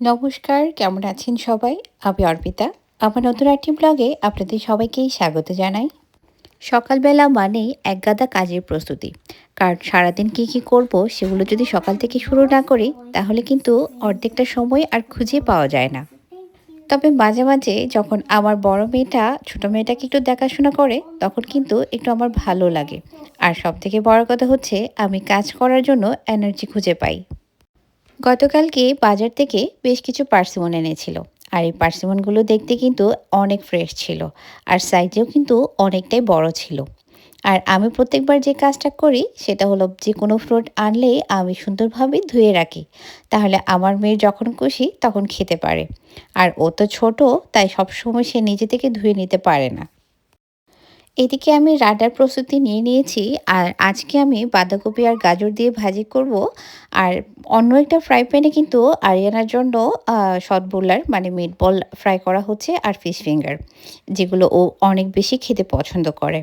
নমস্কার, কেমন আছেন সবাই? আমি অর্পিতা। আমার নতুন একটি ব্লগে আপনাদের সবাইকেই স্বাগত জানাই। সকালবেলা মানেই একগাদা কাজের প্রস্তুতি। কারণ সারাদিন কী কী করব সেগুলো যদি সকাল থেকে শুরু না করি, তাহলে কিন্তু অর্ধেকটা সময় আর খুঁজে পাওয়া যায় না। তবে মাঝে মাঝে যখন আমার বড় মেয়েটা, ছোটো মেয়েটাকে একটু দেখাশোনা করে, তখন কিন্তু একটু আমার ভালো লাগে। আর সব থেকে বড় কথা হচ্ছে, আমি কাজ করার জন্য এনার্জি খুঁজে পাই। গতকালকে বাজার থেকে বেশ কিছু পার্সিমন এনেছিল। আর এই পার্সিমনগুলো দেখতে কিন্তু অনেক ফ্রেশ ছিল আর সাইজেও কিন্তু অনেকটাই বড় ছিল। আর আমি প্রত্যেকবার যে কাজটা করি, সেটা হলো যে কোনো ফ্রুট আনলে আমি সুন্দরভাবে ধুয়ে রাখি। তাহলে আমার মেয়ের যখন খুশি তখন খেতে পারে। আর ও তো ছোটো, তাই সবসময় সে নিজে থেকে ধুয়ে নিতে পারে না। এদিকে আমি রাডার প্রস্তুতি নিয়ে নিয়েছি, আর আজকে আমি বাঁধাকপি আর গাজর দিয়ে ভাজি করব। আর অন্য একটা ফ্রাই প্যানে কিন্তু আরিয়ানার জন্য সৎবোলার মানে মিট বল ফ্রাই করা হচ্ছে, আর ফিশ ফিঙ্গার যেগুলো ও অনেক বেশি খেতে পছন্দ করে।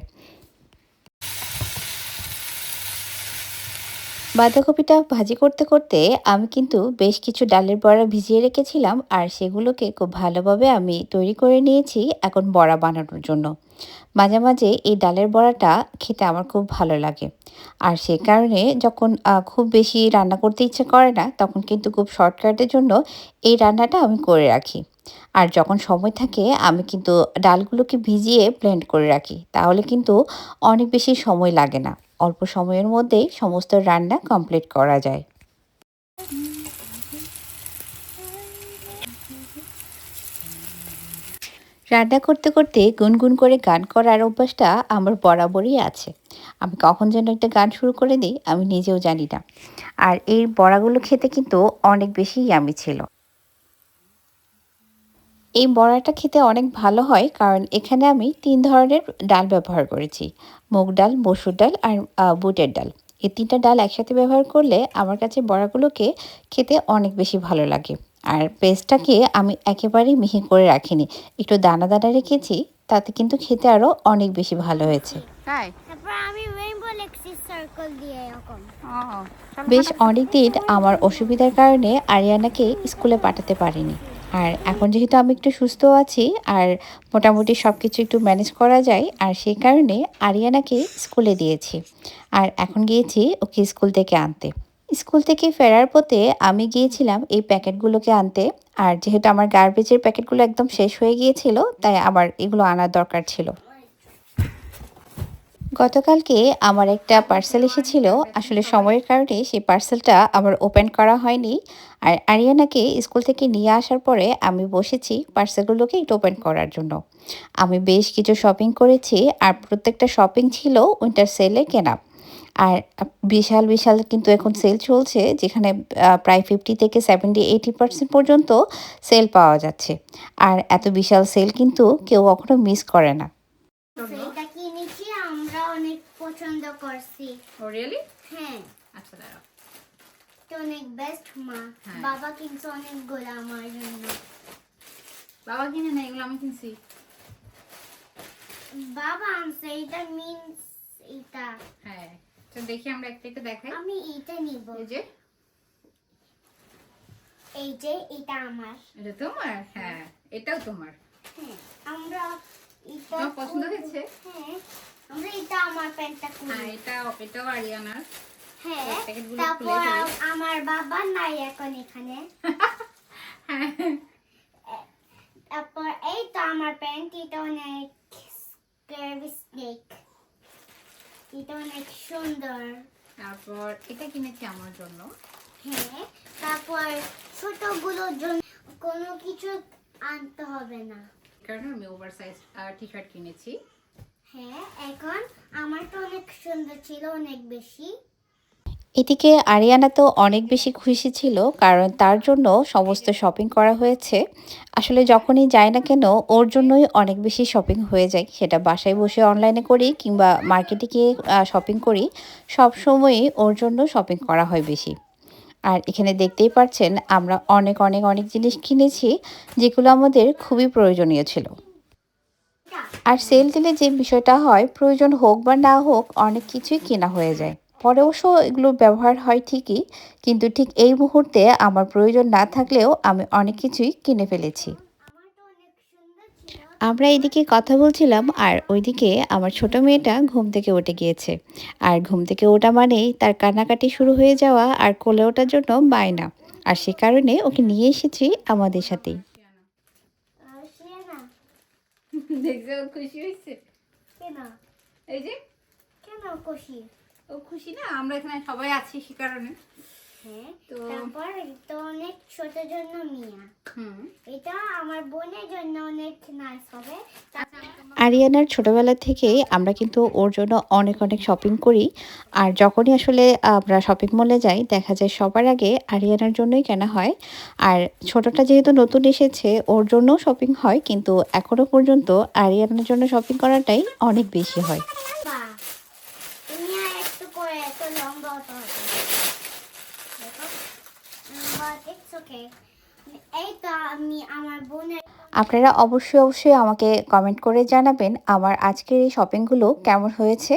বাঁধাকপিটা ভাজি করতে করতে আমি কিন্তু বেশ কিছু ডালের বড়া ভিজিয়ে রেখেছিলাম, আর সেগুলোকে খুব ভালোভাবে আমি তৈরি করে নিয়েছি এখন বড়া বানানোর জন্য। মাঝে মাঝে এই ডালের বড়াটা খেতে আমার খুব ভালো লাগে। আর সে কারণে যখন খুব বেশি রান্না করতে ইচ্ছে করে না, তখন কিন্তু খুব শর্টকাটের জন্য এই রান্নাটা আমি করে রাখি। আর যখন সময় থাকে, আমি কিন্তু ডালগুলোকে ভিজিয়ে ব্লেন্ড করে রাখি। তাহলে কিন্তু অনেক বেশি সময় লাগে না। অল্প সময়ের মধ্যেই সমস্ত রান্না কমপ্লিট করা যায়। রান্না করতে করতে গুনগুন করে গান করার অভ্যাসটা আমার বরাবরই আছে। আমি কখন যেন একটা গান শুরু করে দিই, আমি নিজেও জানি না। আর এই বড়াগুলো খেতে কিন্তু অনেক বেশি ইয়ামি ছিল। এই বড়াটা খেতে অনেক ভালো হয়, কারণ এখানে আমি তিন ধরনের ডাল ব্যবহার করেছি। মুগ ডাল, মসুর ডাল আর বুটের ডাল। এই তিনটা ডাল একসাথে ব্যবহার করলে আমার কাছে বড়াগুলোকে খেতে অনেক বেশি ভালো লাগে। আর পেস্টটাকে আমি একেবারেই মিহি করে রাখিনি। একটু দানা দানা রেখেছি তাতে কিন্তু খেতে আরও অনেক বেশি ভালো হয়েছে। বেশ অনেক দিন আমার অসুবিধার কারণে আরিয়ানাকে স্কুলে পাঠাতে পারিনি। আর এখন যেহেতু আমি একটু সুস্থ আছি আর মোটামুটি সব কিছু একটু ম্যানেজ করা যায় আর সেই কারণে আরিয়ানাকে স্কুলে দিয়েছি। আর এখন গিয়েছি ওকে স্কুল থেকে আনতে। স্কুল থেকে ফেরার পথে আমি গিয়েছিলাম এই প্যাকেটগুলোকে আনতে। আর যেহেতু আমার গার্বেজের প্যাকেটগুলো একদম শেষ হয়ে গিয়েছিল, তাই আবার এগুলো আনার দরকার ছিল। গতকালকে আমার একটা পার্সেল এসেছিল। আসলে সময়ের কারণে সেই পার্সেলটা আমার ওপেন করা হয়নি। আর আরিয়ানাকে স্কুল থেকে নিয়ে আসার পরে আমি বসেছি পার্সেলগুলোকে একটু ওপেন করার জন্য। আমি বেশ কিছু শপিং করেছি আর প্রত্যেকটা শপিং ছিল উইন্টার সেলে কেনা। আর বিশাল বিশাল কিন্তু এখন সেল চলছে যেখানে প্রায় ফিফটি থেকে সেভেন্টি এইটি পার্সেন্ট পর্যন্ত সেল পাওয়া যাচ্ছে। আর এত বিশাল সেল কিন্তু কেউ কখনো মিস করে না। এটা কিনেছি আমরা অনেক পছন্দ করছি। ও রিয়েলি হ্যাঁ। আচ্ছা দাঁড়াও। এটা অনেক বেস্ট মা। হ্যাঁ। বাবা কিনছে অনেকগুলো আমার জন্য। বাবা কিনে না এগুলো আমি কিনছি। বাবা আনছে এটা মিন্স এটা। হ্যাঁ। তো দেখি আমরা একটা একটা দেখাই। আমি এটা নিব। এই যে। এই যে এটা আমার। এটা তোমার? হ্যাঁ এটাও তোমার। হ্যাঁ আমরা এটা পছন্দ হয়েছে? হ্যাঁ আমরা এটা আমার প্যান্টটা হ্যাঁ খুলি এটাও এটাও আরিয়ানার। হ্যাঁ তারপর আমার বাবা নাই এখন এখানে। হ্যাঁ। তারপর এই তো আমার প্যান্ট এটা অনেক স্নেক এটা অনেক সুন্দর। তারপর এটা কিনেছি আমার জন্য। হ্যাঁ তারপর ছোটগুলোর জন্য কোনো কিছু আনতে হবে না। কারণ আমি ওভার সাইজ টি শার্ট কিনেছি। হ্যাঁ এখন আমার তো অনেক সুন্দর ছিল অনেক বেশি। এদিকে আরিয়ানা তো অনেক বেশি খুশি ছিল, কারণ তার জন্য সমস্ত শপিং করা হয়েছে। আসলে যখনই যায় না কেন, ওর জন্যই অনেক বেশি শপিং হয়ে যায়। সেটা বাসায় বসে অনলাইনে করি কিংবা মার্কেটে গিয়ে শপিং করি, সব সময়ই ওর জন্য শপিং করা হয় বেশি। আর এখানে দেখতেই পাচ্ছেন, আমরা অনেক অনেক অনেক জিনিস কিনেছি, যেগুলো আমাদের খুবই প্রয়োজনীয় ছিল। আর সেল দিলে যে বিষয়টা হয়, প্রয়োজন হোক বা না হোক, অনেক কিছুই কেনা হয়ে যায়। পরে অবশ্য এগুলো ব্যবহার হয় ঠিকই কিন্তু ঠিক এই মুহূর্তে আমার প্রয়োজন না থাকলেও আমি অনেক কিছুই কিনে ফেলেছি। আমার এদিকে কথা বলছিলাম আর ওইদিকে আমার ছোট মেয়েটা ঘুম থেকে উঠে গিয়েছে। আর ঘুম থেকে ওঠা মানেই তার কান্নাকাটি শুরু হয়ে যাওয়া আর কোলে ওঠার জন্য বায়না। আর সে কারণে ওকে নিয়ে এসেছি আমাদের সাথেই। খুশি হয়েছে? কেন? এই যে? কেন খুশি? ও খুশি না? আমরা এখানে সবাই আছি সে কারণে। হ্যাঁ তো- তারপর এটা অনেক ছোট জন্য মিয়া। এটা আমার বোনের জন্য অনেক নাইস হবে। আচ্ছা আরিয়ানার ছোটবেলা থেকেই আমরা কিন্তু ওর জন্য অনেক অনেক শপিং করি। আর যখনই আসলে আমরা শপিং মলে যাই দেখা যায় সবার আগে আরিয়ানার জন্যই কেনা হয়। আর ছোটটা যেহেতু নতুন এসেছে ওর জন্যও শপিং হয়। কিন্তু এখনও পর্যন্ত আরিয়ানার জন্য শপিং করাটাই অনেক বেশি হয় বা তুমি আর একটু করে এত লম্বা হতে হবে দেখো বাট ইটস ওকে এই তো আমি আমার বোনের আপনারা অবশ্যই অবশ্যই আমাকে কমেন্ট করে জানাবেন আমার আজকের এই শপিংগুলো কেমন হয়েছে।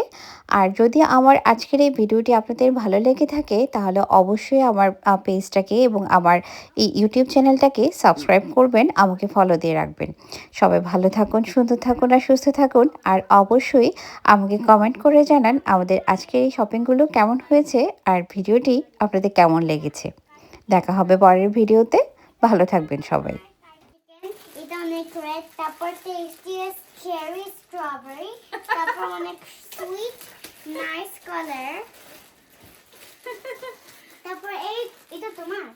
আর যদি আমার আজকের এই ভিডিওটি আপনাদের ভালো লেগে থাকে, তাহলে অবশ্যই আমার পেজটাকে এবং আমার এই ইউটিউব চ্যানেলটাকে সাবস্ক্রাইব করবেন, আমাকে ফলো দিয়ে রাখবেন। সবাই ভালো থাকুন, সুন্দর থাকুন আর সুস্থ থাকুন। আর অবশ্যই আমাকে কমেন্ট করে জানান আমাদের আজকের এই শপিংগুলো কেমন হয়েছে আর ভিডিওটি আপনাদের কেমন লেগেছে। দেখা হবে পরের ভিডিওতে। ভালো থাকবেন সবাই। এটা অনেক রেড তারপর টেস্টিয়েস্ট চেরি স্ট্রবেরি তারপর অনেক সুইট নাইস কালার তারপর এই এটা তোমার?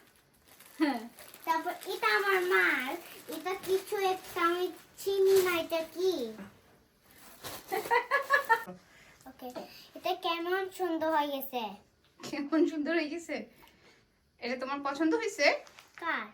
তারপর এটা আমার মার এটা কিছু একটা আমি চিনি না এটা কি? ওকে এটা কেমন সুন্দর হয়ে গেছে? কেমন সুন্দর হয়ে গেছে? এটা তোমার পছন্দ হয়েছে? কার?